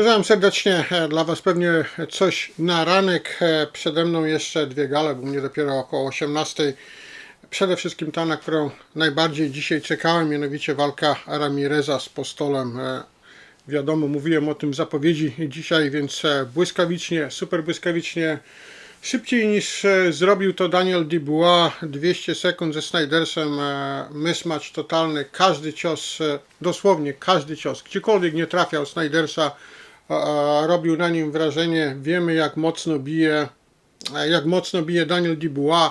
Pozdrawiam serdecznie e, dla Was pewnie coś na ranek. E, Przede mną jeszcze dwie gale, bo mnie dopiero około 18. Przede wszystkim ta, na którą najbardziej dzisiaj czekałem, mianowicie walka Ramireza z Postolem. E, Wiadomo, mówiłem o tym zapowiedzi dzisiaj, więc błyskawicznie, super błyskawicznie, szybciej niż zrobił to Daniel Dubois, 200 sekund ze Snydersem, mismatch totalny, każdy cios, dosłownie każdy cios, gdziekolwiek nie trafiał Snydersa, robił na nim wrażenie, wiemy jak mocno bije, e, jak mocno bije Daniel Dubois,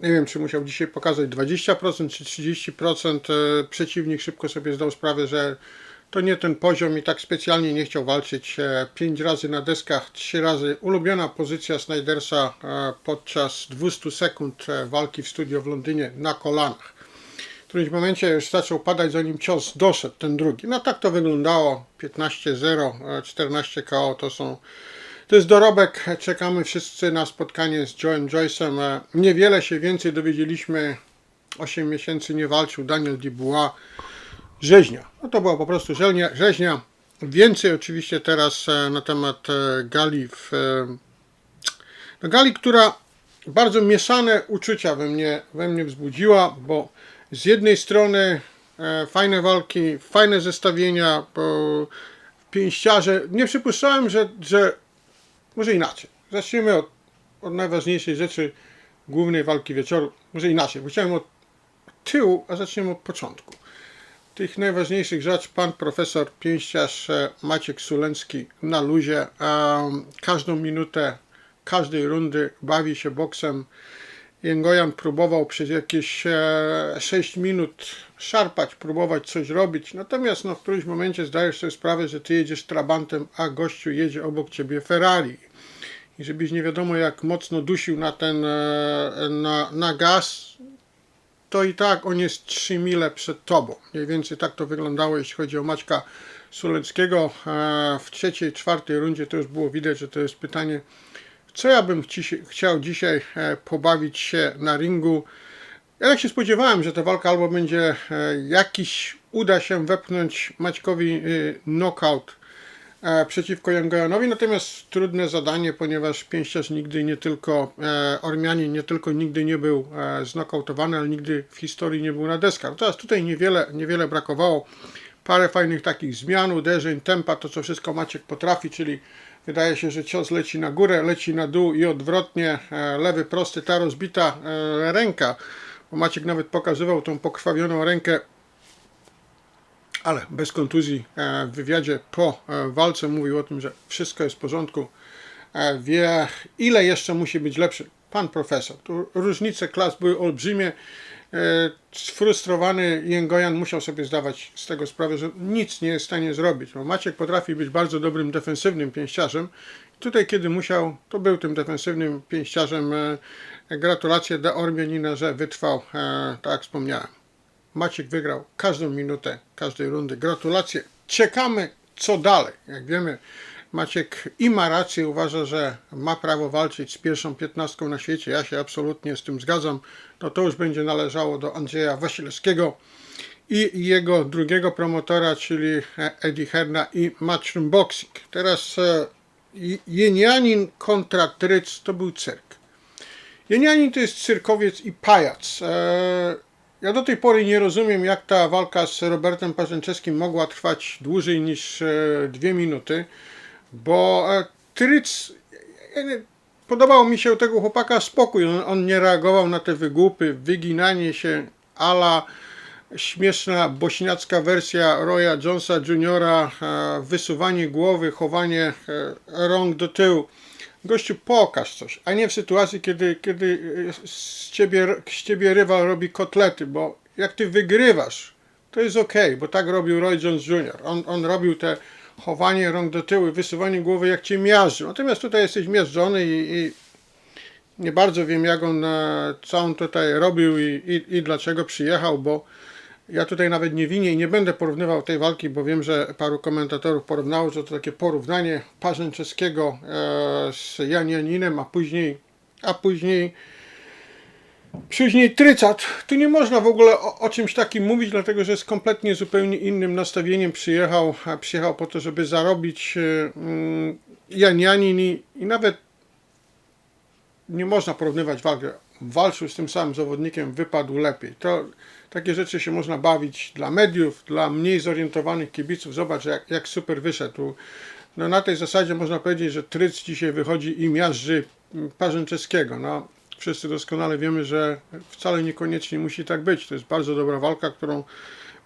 nie wiem, czy musiał dzisiaj pokazać 20% czy 30%. e, Przeciwnik szybko sobie zdał sprawę, że to nie ten poziom i tak specjalnie nie chciał walczyć. 5 razy na deskach, 3 razy. Ulubiona pozycja Snydersa e, podczas 200 sekund e, walki w studio w Londynie na kolanach. Którymś momencie już zaczął padać, zanim cios doszedł, ten drugi. No tak to wyglądało. 15-0, e, 14 KO to są to jest dorobek. Czekamy wszyscy na spotkanie z Joe'em Joyce'em. Niewiele się więcej dowiedzieliśmy. 8 miesięcy nie walczył Daniel Dubois. Rzeźnia. No to była po prostu rzeźnia. rzeźnia. Więcej oczywiście teraz e, na temat e, Gali w e, no Gali, która bardzo mieszane uczucia we mnie, we mnie wzbudziła, bo z jednej strony e, fajne walki, fajne zestawienia, bo pięściarze, nie przypuszczałem, że, że może inaczej. Zacznijmy od, od najważniejszej rzeczy głównej walki wieczoru. Może inaczej, bo chciałem od tyłu, a zaczniemy od początku. Tych najważniejszych rzeczy pan profesor pięściarz e, Maciek Sulencki na luzie. em, każdą minutę każdej rundy bawi się boksem. Jęgojan próbował przez jakieś e, 6 minut szarpać, próbować coś robić. Natomiast no, w którymś momencie zdajesz sobie sprawę, że ty jedziesz trabantem, a gościu jedzie obok ciebie Ferrari. I żebyś nie wiadomo jak mocno dusił na ten e, na, na gaz, to i tak on jest 3 mile przed tobą. Mniej więcej tak to wyglądało, jeśli chodzi o Maćka Suleckiego. E, W trzeciej, czwartej rundzie to już było widać, że to jest pytanie, co ja bym ci- chciał dzisiaj e, pobawić się na ringu. Ja tak się spodziewałem, że ta walka albo będzie e, jakiś, uda się wepchnąć Maćkowi y, knockout e, przeciwko Jangojanowi, natomiast trudne zadanie, ponieważ pięściarz nigdy nie tylko, Ormianin nie tylko nigdy nie był znokautowany, ale nigdy w historii nie był na deskach. Teraz tutaj niewiele, niewiele brakowało, parę fajnych takich zmian, uderzeń, tempa, to co wszystko Maciek potrafi, czyli wydaje się, że cios leci na górę, leci na dół i odwrotnie, e, lewy prosty, ta rozbita e, ręka, Maciek nawet pokazywał tą pokrwawioną rękę ale bez kontuzji e, w wywiadzie po walce mówił o tym, że wszystko jest w porządku. Wie, ile jeszcze musi być lepszy. Pan profesor. Tu różnice klas były olbrzymie. E, Sfrustrowany Jęgojan musiał sobie zdawać z tego sprawę, że nic nie jest w stanie zrobić. Bo Maciek potrafi być bardzo dobrym defensywnym pięściarzem. Tutaj, kiedy musiał, to był tym defensywnym pięściarzem. E, Gratulacje dla Ormianina, że wytrwał, e, tak jak wspomniałem. Maciek wygrał każdą minutę każdej rundy. Gratulacje. Czekamy, co dalej. Jak wiemy, Maciek i ma rację, uważa, że ma prawo walczyć z pierwszą piętnastką na świecie. Ja się absolutnie z tym zgadzam. No to już będzie należało do Andrzeja Wasilewskiego i jego drugiego promotora, czyli Eddie Herna i Matchroom Boxing. Teraz e, Jenianin kontra Tryc to był cyrk. Jenianin to jest cyrkowiec i pajac. E, ja do tej pory nie rozumiem, jak ta walka z Robertem Parzęczewskim mogła trwać dłużej niż e, dwie minuty, bo e, Tryc, ja nie- podobał mi się tego chłopaka spokój, on, on nie reagował na te wygłupy, wyginanie się ala śmieszna bośniacka wersja Roya Jonesa e, wysuwanie głowy, chowanie e, rąk do tyłu. Gościu, pokaż coś, a nie w sytuacji, kiedy, kiedy e, z ciebie, z ciebie rywal robi kotlety, bo jak ty wygrywasz, to jest ok, bo tak robił Roy Jones Jr. On, on robił te chowanie rąk do tyłu, wysuwanie głowy jak cię miażdżył. Natomiast tutaj jesteś miażdżony i, i nie bardzo wiem, jak on, e, co on tutaj robił i, i, i dlaczego przyjechał, bo ja tutaj nawet nie winię i nie będę porównywał tej walki, bo wiem, że paru komentatorów porównało, że to takie porównanie Parzęczewskiego e, z Janianinem, a później, a później Później trycat. Tu nie można w ogóle o, o czymś takim mówić, dlatego że z kompletnie zupełnie innym nastawieniem przyjechał, a przyjechał po to, żeby zarobić e, mm, Janianin i, i nawet nie można porównywać walkę. Walczył z tym samym zawodnikiem, wypadł lepiej. To takie rzeczy się można bawić dla mediów, dla mniej zorientowanych kibiców. Zobacz, jak, jak super wyszedł. No, na tej zasadzie można powiedzieć, że Tryc dzisiaj wychodzi i miażdży Parzęczeskiego. No, wszyscy doskonale wiemy, że wcale niekoniecznie musi tak być. To jest bardzo dobra walka, którą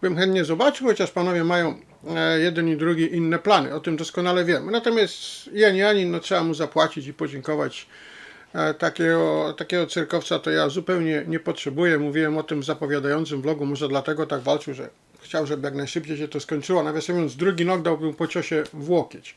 bym chętnie zobaczył, chociaż panowie mają e, jeden i drugi inne plany. O tym doskonale wiemy. Natomiast Jan Janin, no trzeba mu zapłacić i podziękować. E, Takiego, takiego cyrkowca to ja zupełnie nie potrzebuję. Mówiłem o tym w zapowiadającym vlogu, może dlatego tak walczył, że chciał, żeby jak najszybciej się to skończyło. Nawiasem mówiąc, drugi knockdown był po ciosie w łokieć.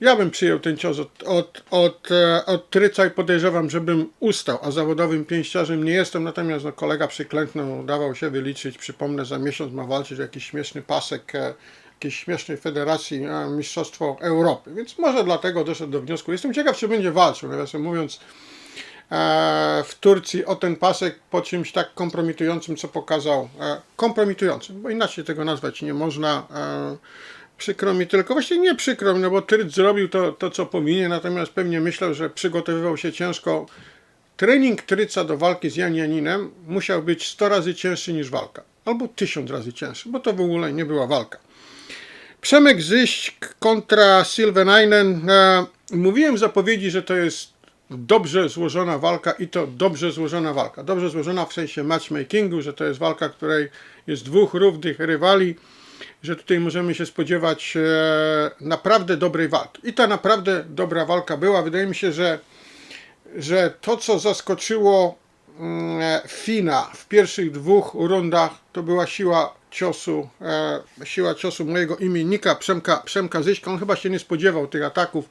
Ja bym przyjął ten cios od, od, od, e, od Tryca i podejrzewam, żebym ustał, a zawodowym pięściarzem nie jestem, natomiast no, kolega przyklęknął, dawał się wyliczyć, przypomnę, za miesiąc ma walczyć jakiś śmieszny pasek e, jakiejś śmiesznej federacji e, Mistrzostwo Europy, więc może dlatego doszedł do wniosku. Jestem ciekaw, czy będzie walczył, nawiasem mówiąc, w Turcji o ten pasek po czymś tak kompromitującym, co pokazał, kompromitującym, bo inaczej tego nazwać nie można. Przykro mi tylko, właściwie nie przykro mi, no bo Tryc zrobił to, to, co powinien, natomiast pewnie myślał, że przygotowywał się ciężko. Trening Tryca do walki z Janjaninem musiał być 100 razy cięższy niż walka, albo 1000 razy cięższy, bo to w ogóle nie była walka. Przemek Zyść kontra Sylvenainen. E, mówiłem w zapowiedzi, że to jest dobrze złożona walka i to dobrze złożona walka. Dobrze złożona w sensie matchmakingu, że to jest walka, której jest dwóch równych rywali, że tutaj możemy się spodziewać e, naprawdę dobrej walki. I ta naprawdę dobra walka była. Wydaje mi się, że, że to, co zaskoczyło mm, Fina w pierwszych dwóch rundach, to była siła ciosu, e, siła ciosu mojego imiennika Przemka, Przemka Zyśka. On chyba się nie spodziewał tych ataków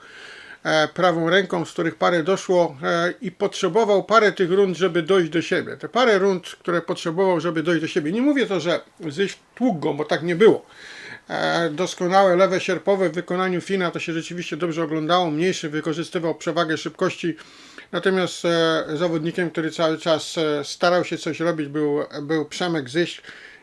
prawą ręką, z których parę doszło e, i potrzebował parę tych rund, żeby dojść do siebie. Te parę rund, które potrzebował, żeby dojść do siebie. Nie mówię to, że Zyś tłukł go, bo tak nie było. E, doskonałe lewe sierpowe w wykonaniu Fina to się rzeczywiście dobrze oglądało. Mniejszy wykorzystywał przewagę szybkości. Natomiast e, zawodnikiem, który cały czas e, starał się coś robić, był, był Przemek Zyś.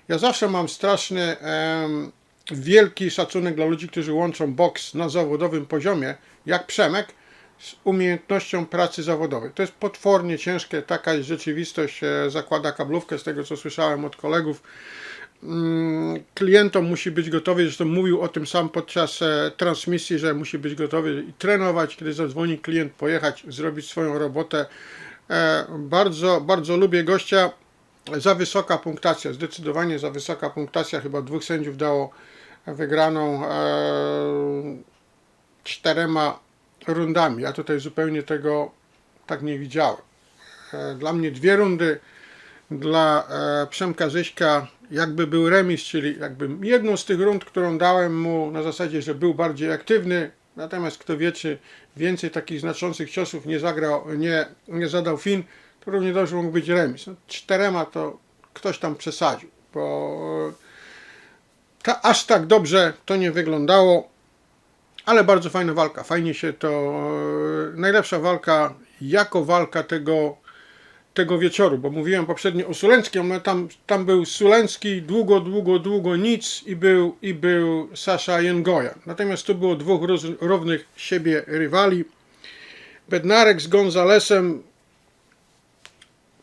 Ja zawsze mam straszny, em, wielki szacunek dla ludzi, którzy łączą boks na zawodowym poziomie, jak Przemek, z umiejętnością pracy zawodowej. To jest potwornie ciężkie, taka jest rzeczywistość. E, zakłada kablówkę, z tego co słyszałem od kolegów. Mm, Klientom musi być gotowy, zresztą mówił o tym sam podczas e, transmisji, że musi być gotowy i trenować, kiedy zadzwoni klient, pojechać, zrobić swoją robotę. E, Bardzo, bardzo lubię gościa za wysoka punktacja, zdecydowanie za wysoka punktacja. Chyba dwóch sędziów dało wygraną e, czterema rundami. Ja tutaj zupełnie tego tak nie widziałem. E, Dla mnie dwie rundy, dla e, Przemka Zyśka jakby był remis, czyli jakby jedną z tych rund, którą dałem mu na zasadzie, że był bardziej aktywny, natomiast kto wie, czy więcej takich znaczących ciosów nie zagrał, nie, nie zadał Fin, równie dobrze mógł być remis. No, czterema to ktoś tam przesadził, bo ta, aż tak dobrze to nie wyglądało, ale bardzo fajna walka. Fajnie się to. Najlepsza walka jako walka tego, tego wieczoru, bo mówiłem poprzednio o Sulenckim, ale tam, tam był Sulencki, długo, długo, długo nic i był, i był Sasza Jęgoja. Natomiast tu było dwóch roz, równych siebie rywali. Bednarek z Gonzalesem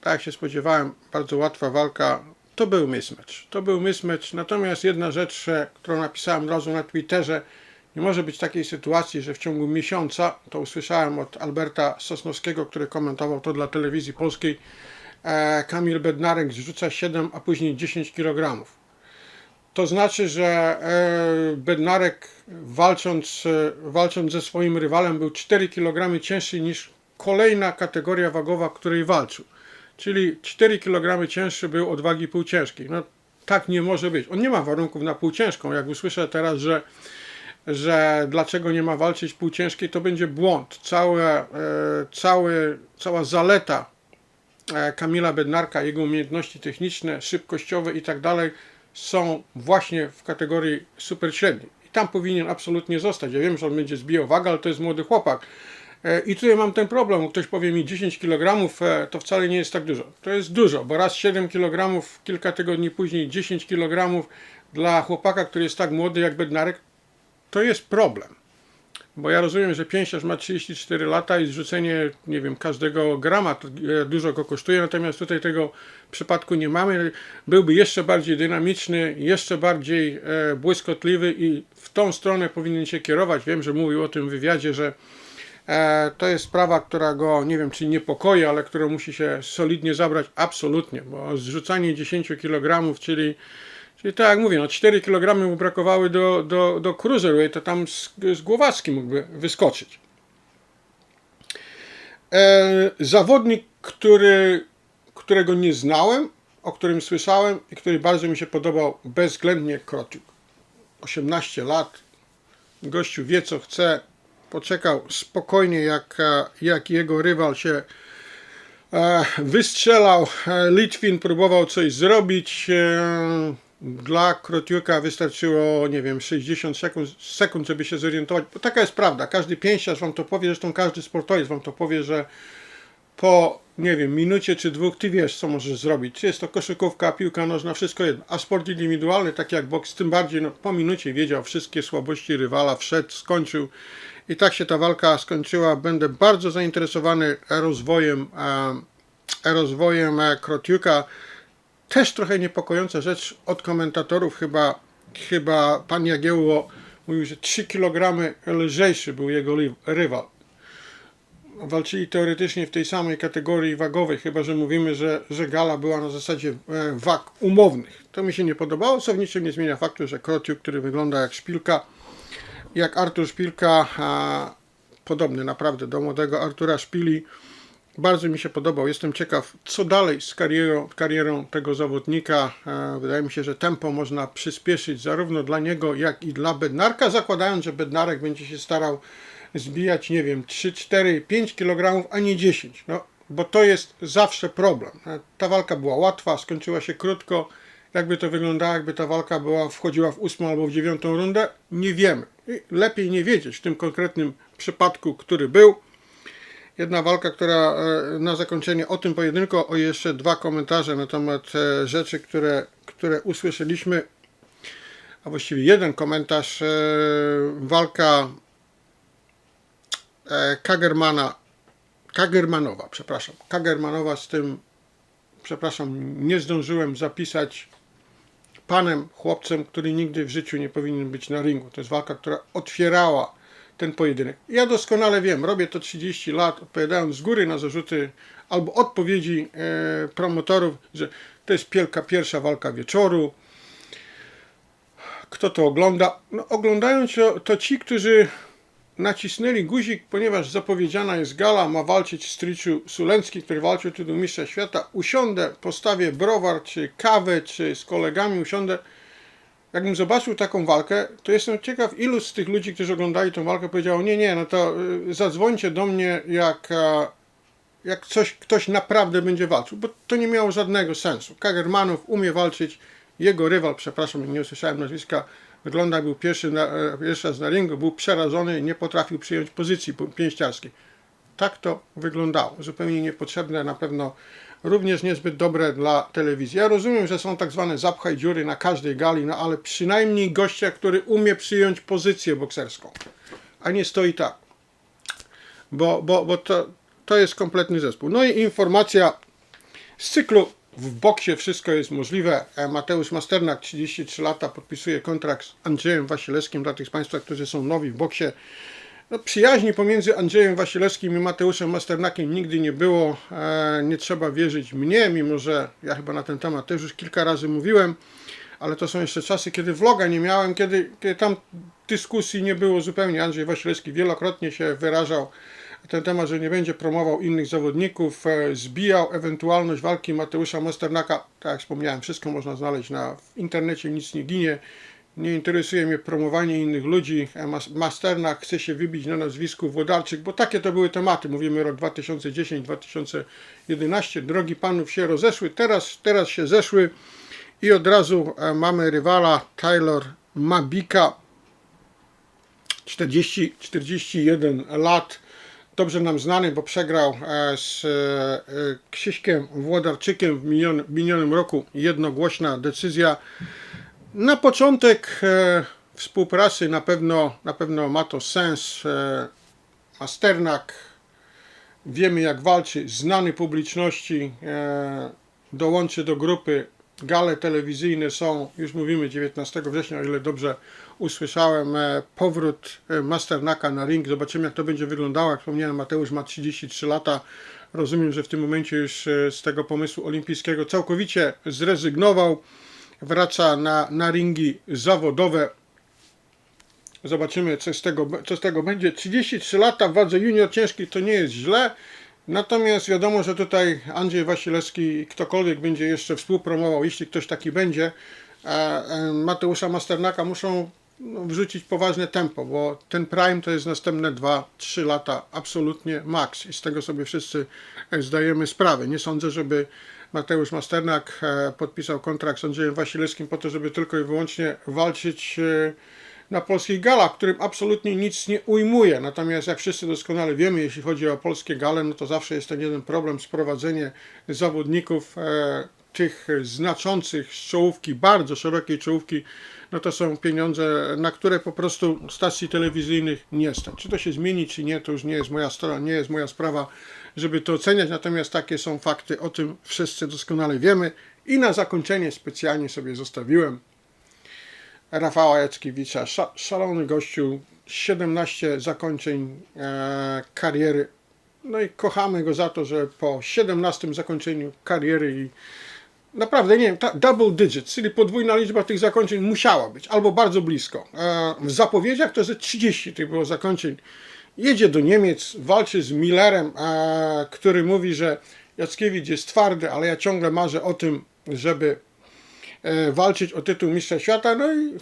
tak jak się spodziewałem, bardzo łatwa walka. To był mismatch. To był mismatch. Natomiast jedna rzecz, którą napisałem od razu na Twitterze, nie może być takiej sytuacji, że w ciągu miesiąca, to usłyszałem od Alberta Sosnowskiego, który komentował to dla telewizji polskiej, e, Kamil Bednarek zrzuca 7, a później 10 kg. To znaczy, że e, Bednarek walcząc, e, walcząc ze swoim rywalem był 4 kg cięższy niż kolejna kategoria wagowa, w której walczył. Czyli 4 kg cięższy był od wagi półciężkiej. No tak nie może być. On nie ma warunków na półciężką. Jak usłyszę teraz, że, że dlaczego nie ma walczyć półciężkiej, to będzie błąd. Całe, e, cała zaleta e, Kamila Bednarka, jego umiejętności techniczne, szybkościowe i tak dalej są właśnie w kategorii super średniej. I tam powinien absolutnie zostać. Ja wiem, że on będzie zbijał wagę, ale to jest młody chłopak. E, I tutaj mam ten problem, ktoś powie mi 10 kg e, to wcale nie jest tak dużo. To jest dużo, bo raz 7 kg, kilka tygodni później 10 kg dla chłopaka, który jest tak młody jak Bednarek, to jest problem. Bo ja rozumiem, że pięściarz ma 34 lata i zrzucenie, nie wiem, każdego grama e, dużo go kosztuje, natomiast tutaj tego przypadku nie mamy. Byłby jeszcze bardziej dynamiczny, jeszcze bardziej błyskotliwy i w tą stronę powinien się kierować. Wiem, że mówił o tym w wywiadzie, że to jest sprawa, która go, nie wiem, czy niepokoi, ale którą musi się solidnie zabrać. Absolutnie, bo zrzucanie 10 kg, czyli Czyli tak jak mówię, no 4 kg mu brakowały do, do, do cruiserweight, to tam z, z Głowacki mógłby wyskoczyć. E, zawodnik, który, którego nie znałem, o którym słyszałem i który bardzo mi się podobał, bezwzględnie Krociuk. 18 lat, gościu wie co chce, poczekał spokojnie jak, jak jego rywal się e, wystrzelał. E, Litwin próbował coś zrobić. E, dla Krotiuka wystarczyło, nie wiem, 60 sekund, sekund, żeby się zorientować. Bo taka jest prawda. Każdy pięściarz wam to powie, zresztą każdy sportowiec wam to powie, że po, nie wiem, minucie czy dwóch ty wiesz, co możesz zrobić. Czy jest to koszykówka, piłka nożna, wszystko jedno. A sport indywidualny, tak jak boks, tym bardziej no, po minucie wiedział wszystkie słabości rywala, wszedł, skończył. I tak się ta walka skończyła. Będę bardzo zainteresowany rozwojem, e, rozwojem e, Krotiuka też trochę niepokojąca rzecz od komentatorów, chyba, chyba pan Jagiełło mówił, że 3 kg lżejszy był jego rywal. Walczyli teoretycznie w tej samej kategorii wagowej, chyba że mówimy, że, że gala była na zasadzie e, wag umownych. To mi się nie podobało, co w niczym nie zmienia faktu, że Krociuk, który wygląda jak szpilka, jak Artur Szpilka, podobny naprawdę do młodego Artura Szpili, bardzo mi się podobał. Jestem ciekaw, co dalej z karierą, karierą tego zawodnika. Wydaje mi się, że tempo można przyspieszyć zarówno dla niego, jak i dla Bednarka, zakładając, że Bednarek będzie się starał zbijać, nie wiem, 3, 4, 5 kg, a nie 10. No, bo to jest zawsze problem. Ta walka była łatwa, skończyła się krótko. Jakby to wyglądało, jakby ta walka była, wchodziła w ósmą albo w dziewiątą rundę, nie wiemy. I lepiej nie wiedzieć w tym konkretnym przypadku, który był. Jedna walka, która e, na zakończenie o tym pojedynku, o jeszcze dwa komentarze na temat e, rzeczy, które, które usłyszeliśmy, a właściwie jeden komentarz. E, walka Kagermana, Kagermanowa, przepraszam, Kagermanowa z tym, przepraszam, nie zdążyłem zapisać panem, chłopcem, który nigdy w życiu nie powinien być na ringu. To jest walka, która otwierała ten pojedynek. Ja doskonale wiem, robię to 30 lat, odpowiadając z góry na zarzuty albo odpowiedzi e, promotorów, że to jest pielka, pierwsza walka wieczoru. Kto to ogląda? No, oglądają to, to ci, którzy nacisnęli guzik, ponieważ zapowiedziana jest gala, ma walczyć Stryczu Sulencki, który walczył tu do mistrza świata. Usiądę, postawię browar, czy kawę, czy z kolegami usiądę jakbym zobaczył taką walkę, to jestem ciekaw, ilu z tych ludzi, którzy oglądali tę walkę, powiedziało, nie, nie, no to y, zadzwońcie do mnie, jak, jak coś, ktoś naprawdę będzie walczył, bo to nie miało żadnego sensu. Kagermanów umie walczyć, jego rywal, przepraszam, nie usłyszałem nazwiska, wygląda, był pierwszy, na, e, pierwszy raz na ringu, był przerażony, nie potrafił przyjąć pozycji pięściarskiej. Tak to wyglądało. Zupełnie niepotrzebne na pewno również niezbyt dobre dla telewizji. Ja rozumiem, że są tak zwane zapchaj dziury na każdej gali, no ale przynajmniej gościa, który umie przyjąć pozycję bokserską, a nie stoi tak. Bo, bo, bo to, to jest kompletny zespół. No i informacja z cyklu w boksie wszystko jest możliwe. E, Mateusz Masternak, 33 lata, podpisuje kontrakt z Andrzejem Wasilewskim dla tych z Państwa, którzy są nowi w boksie. No, przyjaźni pomiędzy Andrzejem Wasilewskim i Mateuszem Masternakiem nigdy nie było. E, nie trzeba wierzyć mnie, mimo że ja chyba na ten temat też już kilka razy mówiłem, ale to są jeszcze czasy, kiedy vloga nie miałem, kiedy, kiedy tam dyskusji nie było zupełnie. Andrzej Wasilewski wielokrotnie się wyrażał ten temat, że nie będzie promował innych zawodników, e, zbijał ewentualność walki Mateusza Masternaka. Tak jak wspomniałem, wszystko można znaleźć na, w internecie, nic nie ginie. Nie interesuje mnie promowanie innych ludzi. Masterna chce się wybić na nazwisku Włodarczyk, bo takie to były tematy. Mówimy rok 2010-2011. Drogi panów się rozeszły, teraz, teraz się zeszły i od razu e, mamy rywala Taylor Mabika. 40, 41 lat. Dobrze nam znany, bo przegrał e, z e, Krzyśkiem Włodarczykiem w minionym, roku. Jednogłośna decyzja. Na początek e, współpracy na pewno, na pewno ma to sens. Masternak wiemy jak walczy, znany publiczności, dołączy do grupy. Gale telewizyjne są, już mówimy 19 września, o ile dobrze usłyszałem, e, powrót e, Masternaka na ring. Zobaczymy jak to będzie wyglądało. Jak wspomniałem, Mateusz ma 33 lata. Rozumiem, że w tym momencie już e, z tego pomysłu olimpijskiego całkowicie zrezygnował. Wraca na, na ringi zawodowe. Zobaczymy, co z, tego, co z tego będzie. 33 lata w wadze junior ciężkiej to nie jest źle. Natomiast wiadomo, że tutaj Andrzej Wasilewski ktokolwiek będzie jeszcze współpromował, jeśli ktoś taki będzie, Mateusza Masternaka muszą no, wrzucić poważne tempo, bo ten prime to jest następne 2-3 lata absolutnie maks i z tego sobie wszyscy e, zdajemy sprawę. Nie sądzę, żeby Mateusz Masternak e, podpisał kontrakt z Andrzejem Wasilewskim po to, żeby tylko i wyłącznie walczyć e, na polskich galach, którym absolutnie nic nie ujmuje. Natomiast jak wszyscy doskonale wiemy, jeśli chodzi o polskie gale, no to zawsze jest ten jeden problem, sprowadzenie zawodników tych znaczących z czołówki, bardzo szerokiej czołówki, no to są pieniądze, na które po prostu stacji telewizyjnych nie stać. Czy to się zmieni, czy nie, to już nie jest moja strona, nie jest moja sprawa, żeby to oceniać, natomiast takie są fakty, o tym wszyscy doskonale wiemy. I na zakończenie specjalnie sobie zostawiłem Rafała Jackiewicza, Sza, szalony gościu, 17 zakończeń e, kariery. No i kochamy go za to, że po 17 zakończeniu kariery i naprawdę nie wiem, double digit, czyli podwójna liczba tych zakończeń musiała być, albo bardzo blisko. E, w zapowiedziach to, że 30 tych było zakończeń. Jedzie do Niemiec, walczy z Millerem, e, który mówi, że Jackiewicz jest twardy, ale ja ciągle marzę o tym, żeby e, walczyć o tytuł mistrza świata. No i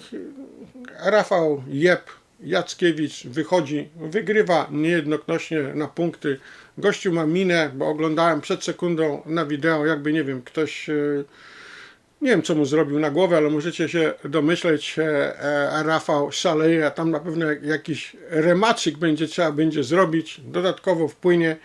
Rafał Jeb Jackiewicz wychodzi, wygrywa niejednokrotnie na punkty. Gościu ma minę, bo oglądałem przed sekundą na wideo, jakby nie wiem, ktoś, e, nie wiem co mu zrobił na głowę, ale możecie się domyśleć, e, e, Rafał szaleje, a tam na pewno jakiś remaczyk będzie trzeba będzie zrobić, dodatkowo wpłynie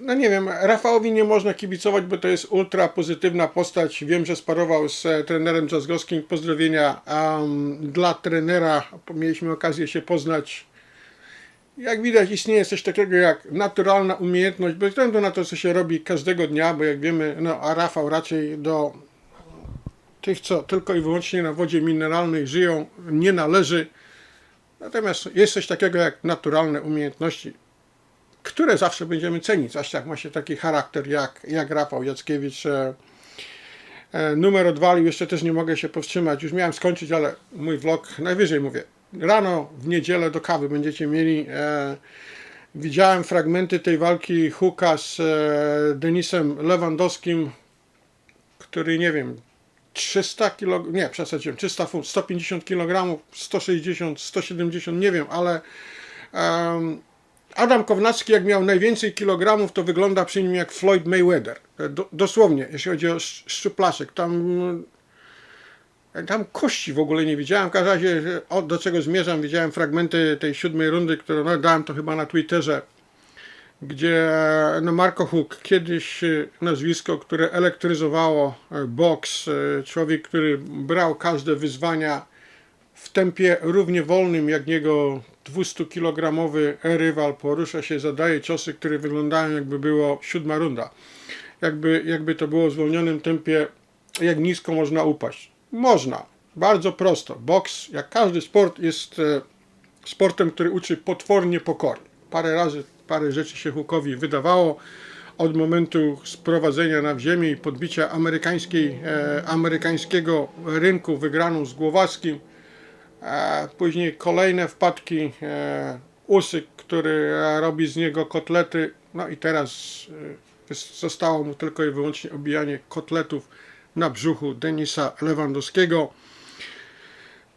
no nie wiem, Rafałowi nie można kibicować, bo to jest ultra pozytywna postać. Wiem, że sparował z e, trenerem Jazzgowskim. Pozdrowienia um, dla trenera. Mieliśmy okazję się poznać. Jak widać, istnieje coś takiego jak naturalna umiejętność, bez względu na to, co się robi każdego dnia, bo jak wiemy, no, a Rafał raczej do tych, co tylko i wyłącznie na wodzie mineralnej żyją, nie należy. Natomiast jest coś takiego jak naturalne umiejętności które zawsze będziemy cenić, zwłaszcza jak ma się taki charakter jak, jak Rafał Jackiewicz. E, numer odwalił, jeszcze też nie mogę się powstrzymać. Już miałem skończyć, ale mój vlog najwyżej mówię. Rano w niedzielę do kawy będziecie mieli. E, widziałem fragmenty tej walki Huka z e, Denisem Lewandowskim, który nie wiem, 300 kg, nie, przesadziłem, 300 funt, 150 kg, 160, 170, nie wiem, ale Adam Kownacki, jak miał najwięcej kilogramów, to wygląda przy nim jak Floyd Mayweather. Do, dosłownie, jeśli chodzi o szczuplaszek. Tam, tam kości w ogóle nie widziałem. W każdym razie, do czego zmierzam, widziałem fragmenty tej siódmej rundy, którą no, dałem to chyba na Twitterze, gdzie no, Marco Hook, kiedyś e, nazwisko, które elektryzowało e, boks, e, człowiek, który brał każde wyzwania w tempie równie wolnym jak jego 200-kilogramowy rywal porusza się, zadaje ciosy, które wyglądają jakby było siódma runda. Jakby, jakby to było w zwolnionym tempie, jak nisko można upaść. Można. Bardzo prosto. Boks, jak każdy sport, jest e, sportem, który uczy potwornie pokory. Parę razy, parę rzeczy się Hukowi wydawało od momentu sprowadzenia na ziemię i podbicia amerykańskiej, e, amerykańskiego rynku wygraną z Głowackim później kolejne wpadki, e, Usyk, który robi z niego kotlety. No i teraz e, zostało mu tylko i wyłącznie obijanie kotletów na brzuchu Denisa Lewandowskiego.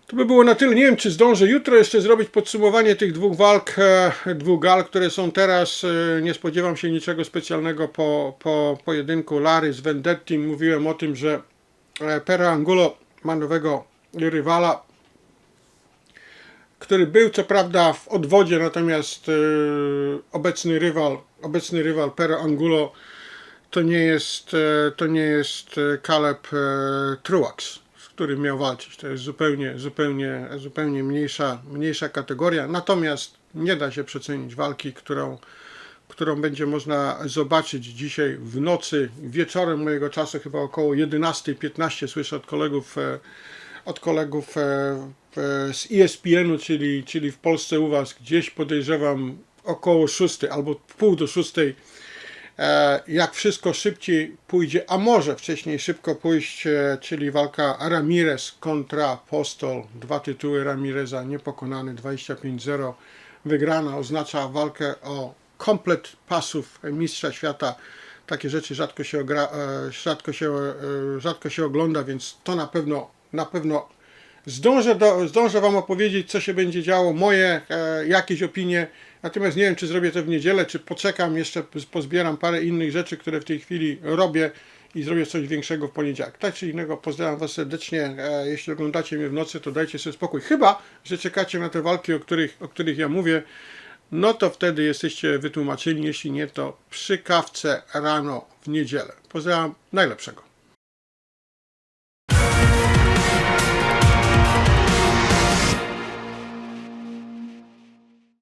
To by było na tyle. Nie wiem, czy zdążę jutro jeszcze zrobić podsumowanie tych dwóch walk, dwóch gal, które są teraz. Nie spodziewam się niczego specjalnego po, po pojedynku Lary z Vendetti. Mówiłem o tym, że Pera Angulo ma nowego rywala który był co prawda w odwodzie, natomiast e, obecny rywal, obecny rywal Pero Angulo to nie jest, e, to nie jest Caleb e, Truax, z którym miał walczyć. To jest zupełnie, zupełnie, zupełnie mniejsza, mniejsza kategoria. Natomiast nie da się przecenić walki, którą, którą będzie można zobaczyć dzisiaj w nocy, wieczorem mojego czasu, chyba około 11.15 słyszę od kolegów, e, od kolegów e, z ESPN-u, czyli, czyli w Polsce u Was gdzieś podejrzewam około 6 albo pół do 6 E, jak wszystko szybciej pójdzie, a może wcześniej szybko pójść, e, czyli walka Ramirez kontra Postol, dwa tytuły Ramireza, niepokonany 25-0, wygrana oznacza walkę o komplet pasów mistrza świata. Takie rzeczy rzadko się, e, rzadko się, e, rzadko się ogląda, więc to na pewno, na pewno Zdążę, do, zdążę Wam opowiedzieć, co się będzie działo, moje e, jakieś opinie. Natomiast nie wiem, czy zrobię to w niedzielę, czy poczekam jeszcze, pozbieram parę innych rzeczy, które w tej chwili robię i zrobię coś większego w poniedziałek. Tak czy innego, pozdrawiam Was serdecznie. E, jeśli oglądacie mnie w nocy, to dajcie sobie spokój. Chyba, że czekacie na te walki, o których, o których ja mówię, no to wtedy jesteście wytłumaczeni. Jeśli nie, to przy kawce rano w niedzielę. Pozdrawiam najlepszego.